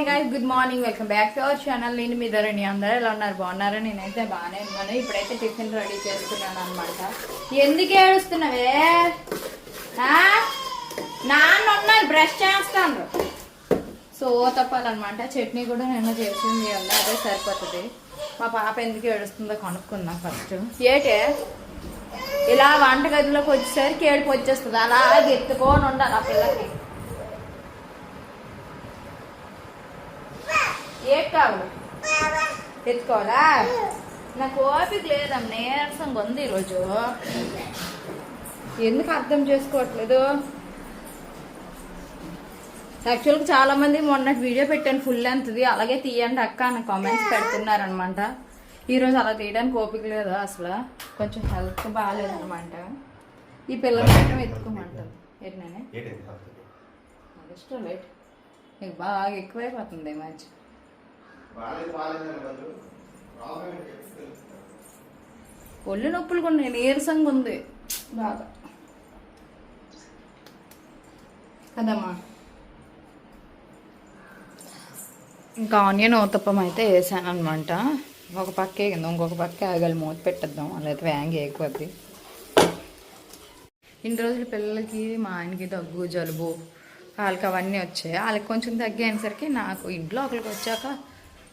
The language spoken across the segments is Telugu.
Hi guys good morning welcome back to our channel నేను మీ ధరణి. అందరూ ఎలా ఉన్నారు? బాగున్నారా? నేనైతే బాగానే ఉన్నాను. ఇప్పుడైతే టిఫిన్ రెడీ చేస్తున్నాను అనమాట ఎందుకు ఏడుస్తున్నావే? ఆ? నాన్న ఉన్నారు బ్రష్ చేస్తాను సో తప్పాలన్నమాట చట్నీ కూడా నేను చేసింది ఉంది అదే సరిపోతుంది. మా పాప ఎందుకు ఏడుస్తుందో కనుక్కుందాం ఫస్ట్. ఏటే? ఇలా వంటగదిలోకి వచ్చేసరికి ఏడుపు వచ్చేస్తుంది. అలాగే ఎత్తుకొని ఉండాలి ఆ పిల్లకి. ఏ కావాలి ఎత్తుకోవాలా? నాకు ఓపిక లేదమ్మ నీరసంగా ఉంది ఈరోజు. ఎందుకు అర్థం చేసుకోవట్లేదు? యాక్చువల్గా చాలా మంది మొన్నటి వీడియో పెట్టాను ఫుల్ లెంత్ది. అలాగే తీయండి అక్క అని కామెంట్స్ పెడుతున్నారనమాట ఈరోజు అలా తీయడానికి ఓపిక లేదు అసలు. కొంచెం హెల్త్ బాగాలేదు అనమాట ఈ పిల్లలు మాత్రం ఎత్తుకోమంటుంది ఏంటనే లేట్ నీకు బాగా ఎక్కువైపోతుంది ఒళ్ళు నొప్పులు కొన్ని నీరసంగా ఉంది. బాగా. కదమ్మా. ఇంకా ఆనియన్ ఊతప్పం అయితే వేసాను అనమాట ఒక పక్క వేగింది ఇంకొక పక్క ఆగాలి మూత పెట్టేద్దాం. అలాగే వ్యాంగ్ వేయకపోద్ది ఇన్ని రోజులు పిల్లలకి మా ఆయనకి దగ్గు జలుబు వాళ్ళకి అవన్నీ వచ్చాయి. వాళ్ళకి కొంచెం తగ్గేసరికి నాకు ఇంట్లో ఒకరికి వచ్చాక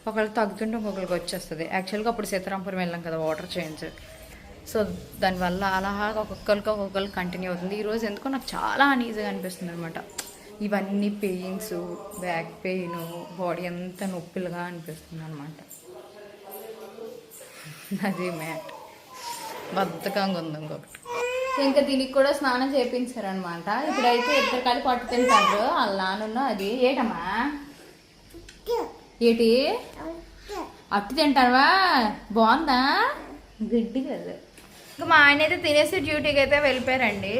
ఒకళ్ళు తగ్గుతుంటే ఇంకొకరికి వచ్చేస్తుంది. యాక్చువల్గా అప్పుడు సీతారాంపురం వెళ్ళాం కదా వాటర్ చేంజ్ సో దానివల్ల అలాగా ఒక్కొక్కరికి ఒక్కొక్కరికి కంటిన్యూ అవుతుంది. ఈరోజు ఎందుకో నాకు చాలా అనీజీగా అనిపిస్తుంది అనమాట ఇవన్నీ పెయిన్స్ బ్యాక్ పెయిన్ బాడీ అంతా నొప్పిలుగా అనిపిస్తుంది అనమాట అది మ్యాట్. బద్ధకంగా ఉంది ఇంకొకటి. ఇంకా దీనికి కూడా స్నానం చేయించారనమాట ఇప్పుడైతే ఇద్దరు కలిపి పట్టుకుంటారు. తింటారు వాళ్ళ అది ఏటమ్మా? ఏటి? అట్టు తింటావా? బాగుందా? గడ్డి కదా ఇంకా మా ఆయన అయితే తినేసి డ్యూటీకి అయితే వెళ్ళిపోయారండి.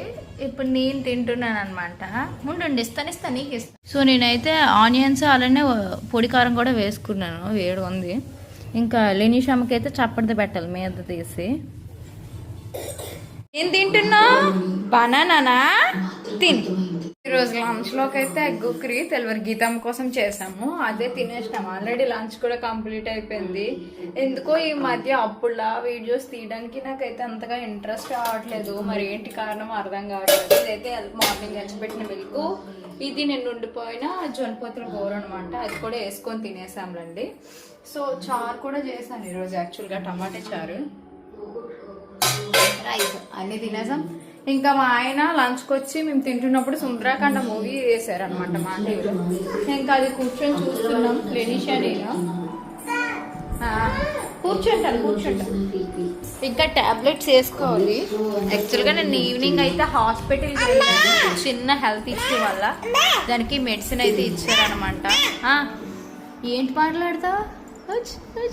ఇప్పుడు నేను తింటున్నాను అనమాట ముందు ఇస్తాను ఇస్తాను నీకు ఇస్తాను సో నేనైతే ఆనియన్స్ అలానే పొడి కారం కూడా వేసుకున్నాను. వేడి ఉంది. ఇంకా లెనీషామకి అయితే చప్పటిది పెట్టాలి మీద తీసి. ఏం తింటున్నా బనానా తిని. ఈరోజు లంచ్లోకి అయితే ఎగ్ కర్రీ తెలవరి గీతం కోసం చేసాము అదే తినేసినాం. ఆల్రెడీ లంచ్ కూడా కంప్లీట్ అయిపోయింది. ఎందుకో ఈ మధ్య అప్పుడులా వీడియోస్ తీయడానికి నాకైతే అంతగా ఇంట్రెస్ట్ రావట్లేదు. మరి ఏంటి కారణం అర్థం కావట్లేదు. ఇదైతే మార్నింగ్ పెట్టిన మిల్క్ ఇది నేను ఉండిపోయిన జొన్నపత్ర కూర అనమాట అది కూడా వేసుకొని తినేసాంలండి సో చారు కూడా చేశాను ఈరోజు యాక్చువల్గా టమాటా చారు. రైస్. అన్ని తినేసాం. ఇంకా మా ఆయన లంచ్కి వచ్చి మేము తింటున్నప్పుడు సుందరాకాండ మూవీ వేసారనమాట మా టీవీలో ఇంకా అది కూర్చొని చూస్తున్నాం లెనిషా నేను కూర్చుంటాను కూర్చుంటాను. ఇంకా ట్యాబ్లెట్స్ వేసుకోవాలి యాక్చువల్గా నేను ఈవినింగ్ అయితే హాస్పిటల్కి వెళ్ళాను. చిన్న హెల్త్ ఇష్యూ వల్ల దానికి మెడిసిన్ అయితే ఇచ్చారనమాట ఏంటి మాట్లాడతావు?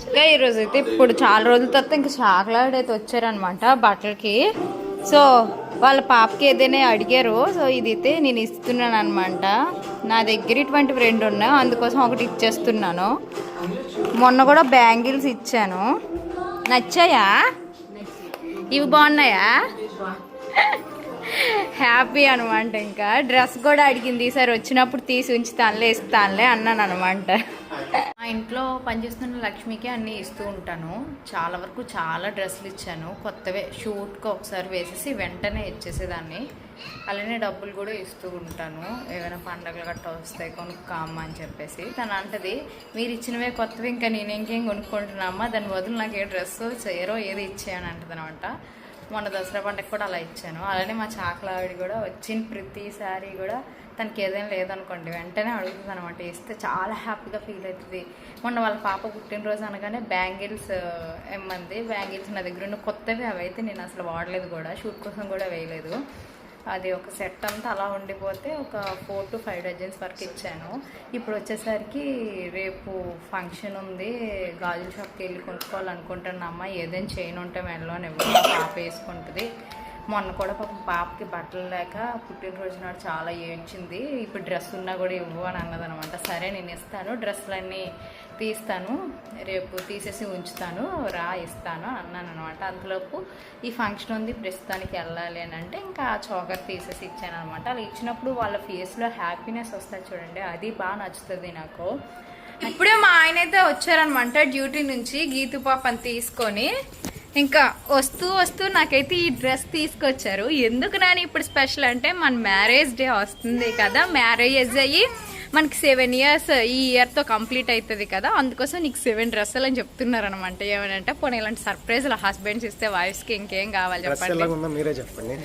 ఇంకా ఈరోజు అయితే ఇప్పుడు చాలా రోజుల తర్వాత ఇంకా చాక్లెట్ అయితే వచ్చారనమాట బట్టలకి. సో వాళ్ళ పాపకి ఏదైనా అడిగారు సో ఇది అయితే నేను ఇస్తున్నాను అనమాట నా దగ్గర ఇటువంటివి రెండు ఉన్నాయి అందుకోసం ఒకటి ఇచ్చేస్తున్నాను. మొన్న కూడా బ్యాంగిల్స్ ఇచ్చాను. నచ్చాయా? ఇవి బాగున్నాయా? హ్యాపీ అనమాట ఇంకా. డ్రెస్ కూడా అడిగింది ఈసారి వచ్చినప్పుడు తీసి ఉంచుతానులే ఇస్తానులే అన్నాను అనమాట మా ఇంట్లో పనిచేస్తున్న లక్ష్మికి అన్నీ ఇస్తూ ఉంటాను. చాలా వరకు చాలా డ్రెస్సులు ఇచ్చాను. కొత్తవే షూట్కి ఒకసారి వేసేసి వెంటనే ఇచ్చేసేదాన్ని. అలానే డబ్బులు కూడా ఇస్తూ ఉంటాను. ఏమైనా పండగలు గట్రా వస్తాయి కొనుక్కామ్మా అని చెప్పేసి. తను అంటది మీరు ఇచ్చినవే కొత్తవి ఇంకా నేను ఇంకేం కొనుక్కుంటున్నామా దాని బదులు నాకు ఏ డ్రెస్ చీరో ఏది ఇచ్చాయని అంటది అనమాట మొన్న దసరా పండుగ కూడా అలా ఇచ్చాను. అలానే మా చాకలావిడి కూడా వచ్చిన ప్రతిసారి కూడా తనకి ఏదైనా లేదనుకోండి వెంటనే అడుగుతుంది అనమాట ఇస్తే చాలా హ్యాపీగా ఫీల్ అవుతుంది. మొన్న వాళ్ళ పాప పుట్టినరోజు అనగానే బ్యాంగిల్స్ ఎమ్మంది బ్యాంగిల్స్ నా దగ్గర ఉన్న కొత్తవి అవి అయితే నేను అసలు వాడలేదు కూడా. షూట్ కోసం కూడా వేయలేదు. అది ఒక సెట్ అంతా అలా ఉండిపోతే ఒక ఫోర్ టు ఫైవ్ డజన్స్ వరకు ఇచ్చాను. ఇప్పుడు వచ్చేసరికి రేపు ఫంక్షన్ ఉంది. గాజుల షాప్కి వెళ్ళి కొనుక్కోవాలనుకుంటున్నామ్మా ఏదైనా చేయనుంటే ఉంటే మెడలోనే పాప వేసుకుంటుంది. మొన్న కూడా పాపం పాపకి బట్టలు లేక పుట్టినరోజు నాడు చాలా ఏడ్చింది. ఇప్పుడు డ్రెస్ ఉన్నా కూడా ఇవ్వు అని అన్నదనమాట. సరే నేను ఇస్తాను. డ్రెస్సులన్నీ తీస్తాను. రేపు తీసేసి ఉంచుతాను. రా ఇస్తాను అన్నాను అనమాట. అంతలోపు ఈ ఫంక్షన్ ఉంది ప్రస్తుతానికి వెళ్ళాలి అని అంటే ఇంకా ఆ చోకర్ తీసేసి ఇచ్చాను అనమాట. అలా ఇచ్చినప్పుడు వాళ్ళ ఫేస్లో హ్యాపీనెస్ వస్తుంది చూడండి. అది బాగా నచ్చుతుంది నాకు. ఇప్పుడే మా ఆయన అయితే వచ్చారనమాట డ్యూటీ నుంచి. గీతు పాపని తీసుకొని ఇంకా వస్తూ వస్తూ నాకైతే ఈ డ్రెస్ తీసుకొచ్చారు. ఎందుకు నాని ఇప్పుడు స్పెషల్ అంటే మన మ్యారేజ్ డే వస్తుంది కదా మ్యారేజ్ అయ్యి మనకి సెవెన్ ఇయర్స్ ఈ ఇయర్తో కంప్లీట్ అవుతుంది కదా అందుకోసం నీకు సెవెన్ డ్రెస్సులు అని చెప్తున్నారు అనమాట ఏమనంటే పోనీ ఇలాంటి సర్ప్రైజ్లు హస్బెండ్స్ ఇస్తే వైఫ్స్కి ఇంకేం కావాలి డ్రెస్ చెప్పండి? ఎలా ఉందో మీరే చెప్పండి.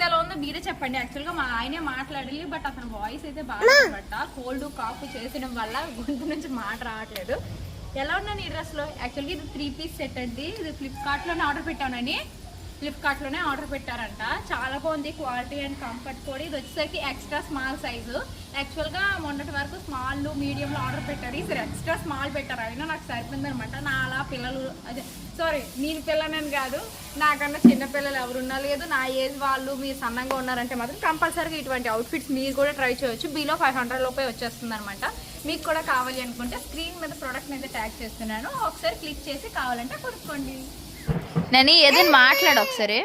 చాలా ఉందో మీరే చెప్పండి. యాక్చువల్గా మా ఆయనే మాట్లాడాలి బట్ అతని వాయిస్ అయితే బాగా కోల్డ్ కాఫ్ చేసడం వల్ల గొంతు నుంచి మాట రావట్లేదు. ఎలా ఉన్నాను ఈ డ్రెస్లో యాక్చువల్గా ఇది త్రీ పీస్ సెట్ అండి. ఇది ఫ్లిప్కార్ట్లోనే ఆర్డర్ పెట్టానని ఫ్లిప్కార్ట్లోనే ఆర్డర్ పెట్టారంట. చాలా బాగుంది క్వాలిటీ అండ్ కంఫర్ట్ కూడా. ఇది వచ్చేసరికి ఎక్స్ట్రా స్మాల్ సైజు యాక్చువల్గా మొన్నటి వరకు స్మాల్ మీడియంలో ఆర్డర్ పెట్టారు. ఈసారి ఎక్స్ట్రా స్మాల్ పెట్టారు. అయినా నాకు సరిపోయింది అనమాట నా అలా పిల్లలు అదే సారీ నేను పిల్లనని కాదు. నాకన్నా చిన్నపిల్లలు ఎవరున్నా లేదు. నా ఏజ్ వాళ్ళు మీరు సన్నంగా ఉన్నారంటే మాత్రం కంపల్సరీగా ఇటువంటి అవుట్ఫిట్స్ మీరు కూడా ట్రై చేయొచ్చు. బిలో ఫైవ్ హండ్రెడ్ లోపే వచ్చేస్తుంది అనమాట మీకు కూడా కావాలి అనుకుంటే స్క్రీన్ మీద ప్రోడక్ట్ అయితే ట్యాగ్ చేస్తున్నాను. ఒకసారి క్లిక్ చేసి కావాలంటే కొనుక్కోండి. నేను ఏదైనా మాట్లాడు ఒకసారి.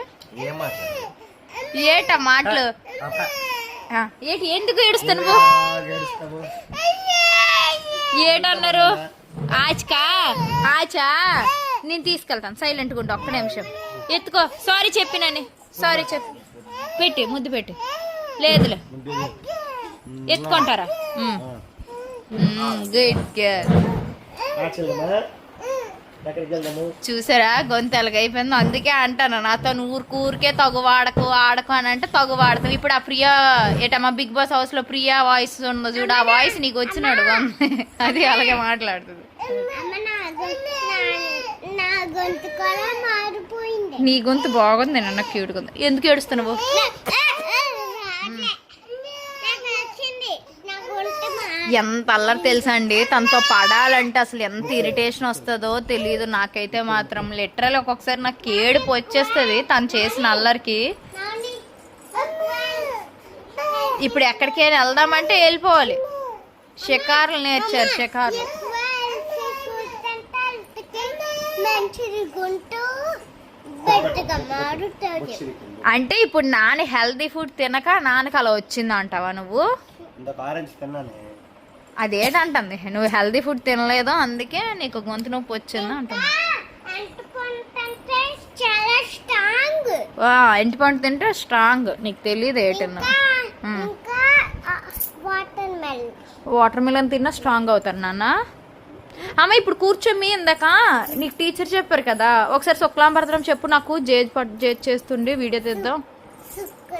ఏట మాటలు? ఏటి ఎందుకు ఏడుస్తాను? ఏటన్నారు? ఆచకా? ఆచా? నేను తీసుకెళ్తాను. సైలెంట్గా ఉంటా ఒక్క నిమిషం. ఎత్తుకో. సారీ చెప్పినని సారీ చెప్పు. పెట్టి ముద్దు పెట్టి. లేదులే. ఎత్తుకుంటారా? Good girl. చూసారా? గొంతెలగా అయిపోయింది అందుకే అంటాను నాతో ఊరికి ఊరికే తగు వాడకు ఆడకు అని అంటే తగు వాడతాం ఇప్పుడు ఆ ప్రియా ఏటమ్మా బిగ్ బాస్ హౌస్లో ప్రియా వాయిస్ ఉందో చూడు ఆ వాయిస్ నీకు వచ్చినాడు. అది అలాగే మాట్లాడుతుంది. అమ్మ నా గొంతు నా- నా గొంతు కూడా మారిపోయింది. నీ గొంతు బాగుంది నన్న క్యూట్ ఉంది. ఎందుకు ఏడుస్తున్నావు నాకు నచ్చింది నా గొంతు మా- ఎంత అల్లరి తెలుసా అండి? తనతో పడాలంటే అసలు ఎంత ఇరిటేషన్ వస్తుందో తెలియదు నాకైతే మాత్రం లిటరల్ ఒక్కొక్కసారి నాకు ఏడుపు వచ్చేస్తుంది తను చేసిన అల్లరికి. ఇప్పుడు ఎక్కడికైనా వెళ్దామంటే వెళ్ళిపోవాలి. షికారులు నేర్చారు షికారులు. అంటే ఇప్పుడు నాన్న హెల్తీ ఫుడ్ తినక నాన్నకి అలా వచ్చింది అంటావా నువ్వు ఆరెంజ్ తిన్నానే. అదేంటంటుంది నువ్వు హెల్తీ ఫుడ్ తినలేదు అందుకే నీకు గొంతు నొప్పి వచ్చింది అంటుంది ఇంటి పండు తింటే స్ట్రాంగ్ నీకు తెలియదు ఏటన్నా. వాటర్ మెల్ వాటర్ మిలన్ తిన్నా స్ట్రాంగ్ అవుతారు నాన్న. అమ్మ ఇప్పుడు కూర్చోమి ఇందాక. నీకు టీచర్ చెప్పారు కదా. ఒకసారి శుక్లాంబరదరం చెప్పు నాకు జేజ్ జేజ్ చేస్తుండే వీడియో తీద్దాం.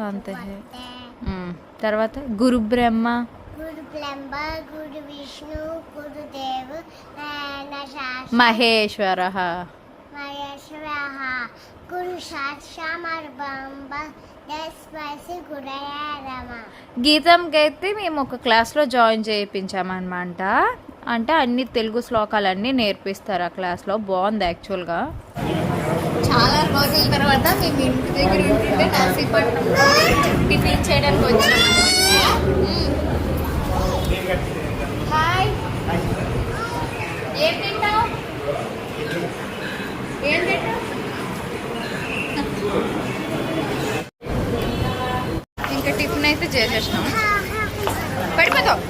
మ్మ్. తర్వాత గురు బ్రహ్మ. గురు బ్రహ్మ గురు విష్ణు గురు దేవ్ నారాయణ శాస్త్ర మహేశ్వర. మహేశ్వర. గురు సాక్షామర్బంబ దస్పసి గురయ రమ గీతంకి అయితే మేము ఒక క్లాస్లో జాయిన్ చేయించామన్నమాట. అంటే అన్ని తెలుగు శ్లోకాలన్నీ నేర్పిస్తారు ఆ క్లాస్లో బాగుంది యాక్చువల్గా చాలా రోజుల తర్వాత మేము ఇంటి దగ్గర ఉంటుంటే నర్సీపట్నంలో టిఫిన్ చేయడానికి వచ్చాము హాయ్. ఏం తింటావు? ఏం తింటావు? ఇంకా టిఫిన్ అయితే చేసేసినాం పడిపోతావు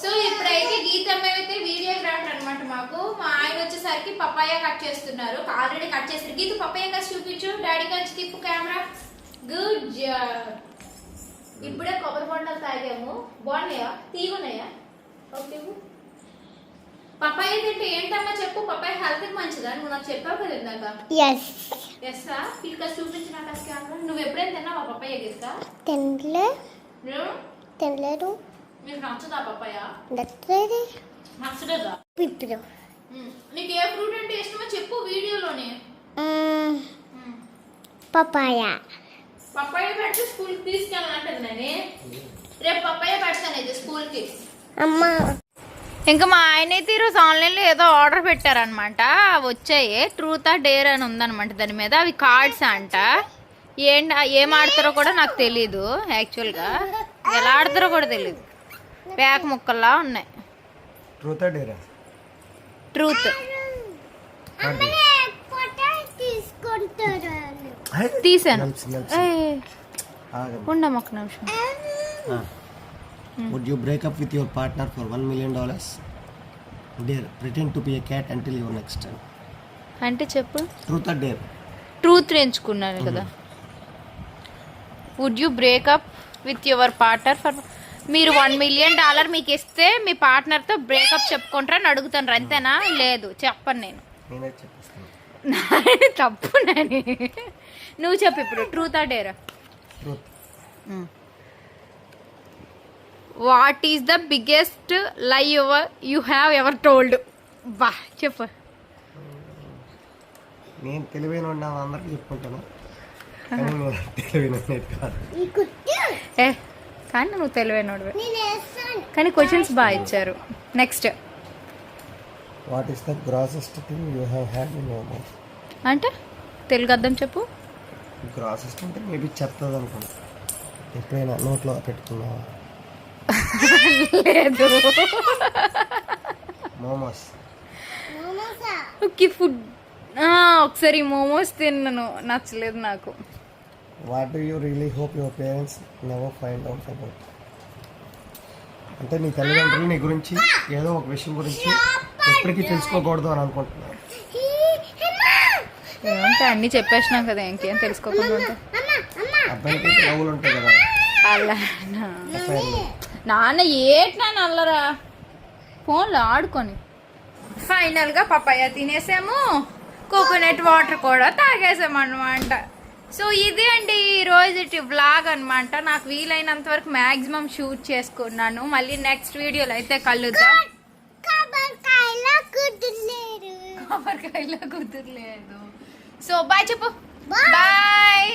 సో ఇప్పుడైతే గీతం అయితే వీడియోగ్రాఫర్ అన్నమాట మాకు మా ఆయన వచ్చేసరికి పప్పాయ కట్ చేస్తున్నారు. ఆల్రెడీ కట్ చేస్తారు గీత పప్పాయ కట్ చూపించు? డాడీ కలిసి తిప్పు కెమెరా. గుడ్ జాబ్ ఇప్పుడే కొబ్బరి బొండాలు తాగాము. బాగున్నాయా? తీగున్నాయా? ఓకే పప్పాయ తింటే ఏంటమ్మా చెప్పు? పప్పాయ హెల్త్కి మంచిదా? నువ్వు నాకు చెప్పావు కదా ఇందాక. ఎస్ ఎస్సా పిల్క చూపించు నాకు ఆ కెమెరా? నువ్వు ఎప్పుడైనా తిన్నావా పప్పాయ గీత? తినలే. తినలేదు. మీకు నచ్చదా పప్పాయ నచ్చలేదు. నచ్చలేదా? ఇప్పుడు. నీకు ఏ ఫ్రూట్ అంటే ఇష్టమో చెప్పు వీడియోలోనే. పపాయ. పప్పాయ పెడితే స్కూల్కి తీసుకెళ్ళాలంటుంది నేను రేపు పప్పాయ పెడతాను అయితే స్కూల్కి అమ్మ. ఇంకా మా ఆయన అయితే ఈరోజు ఆన్లైన్లో ఏదో ఆర్డర్ పెట్టారనమాట. వచ్చాయి. ట్రూత్ ఆ డేర్ అని ఉందన్నమాట దాని మీద. అవి కార్డ్స్ అంట. ఏం ఏం ఆడతారో కూడా నాకు తెలీదు యాక్చువల్గా. ఎలా ఆడతారో కూడా తెలీదు. పేక ముక్కల్లా ఉన్నాయి. ట్రూత్ డేరా? ట్రూత్. తీసాను. ఉండమ్మ ఒక్క నిమిషం. Would you break up with your partner for one million dollars dare pretend to be a cat until your next time అంటే చెప్పు. ట్రూత్ ఆర్ డేర్ ట్రూత్ ఎంచుకున్నాను కదా. Would you break up with your partner for మీరు వన్ మిలియన్ డాలర్ మీకు ఇస్తే మీ పార్ట్నర్తో బ్రేకప్ చెప్పుకుంటారని అడుగుతాను అంతేనా? లేదు చెప్పను నేను. తప్పు నాని. నువ్వు చెప్పు ఇప్పుడు ట్రూత్ ఆ డేరా what is the biggest lie your you have ever told బా చెప్పు. నేను తెలివైన అందరికీ చెప్పుకుంటాను. తెలివైన కాదు. కానీ నువ్వు వేస్తాను. కానీ క్వశ్చన్స్ బాగా ఇచ్చారు. Next what is the grossest thing you have had in your life అంటే తెలుగు అర్థం చెప్పు. గ్రాసెస్ట్ అంటే మేబీ చెత్తది అనుకున్నా ఎప్పుడైనా నోట్లో పెట్టుకున్నావా లేదు. మోమోస్ మోమోసా ఓకే ఫుడ్. ఒకసారి మోమోస్ తిన్నాను. నచ్చలేదు నాకు. What do you really hope your parents never find out about అంటే నీ తల్లిదండ్రులు నీ గురించి ఏదో ఒక విషయం గురించి ఎప్పటికీ తెలుసుకోకూడదు అని అనుకుంటున్నాను ఏమంటే అన్నీ చెప్పేసినాం కదా ఇంకేం తెలుసుకోకుండా ఉంటే. అబ్బాయికి లవ్వులు ఉంటాయి కదా? అలా నాన్న ఏట్ నాన్న అల్లరా ఫోన్లో ఆడుకొని. ఫైనల్గా పపాయ తినేసాము. కోకోనట్ వాటర్ కూడా తాగేసాము అనమాట సో ఇది అండి ఈ రోజు వ్లాగ్ అనమాట నాకు వీలైనంత వరకు మ్యాక్సిమం షూట్ చేసుకున్నాను. మళ్ళీ నెక్స్ట్ వీడియోలో అయితే కలుద్దాం. కొబ్బరికాయలో కుదరలేదు. సో బాయ్ చెప్పు. బాయ్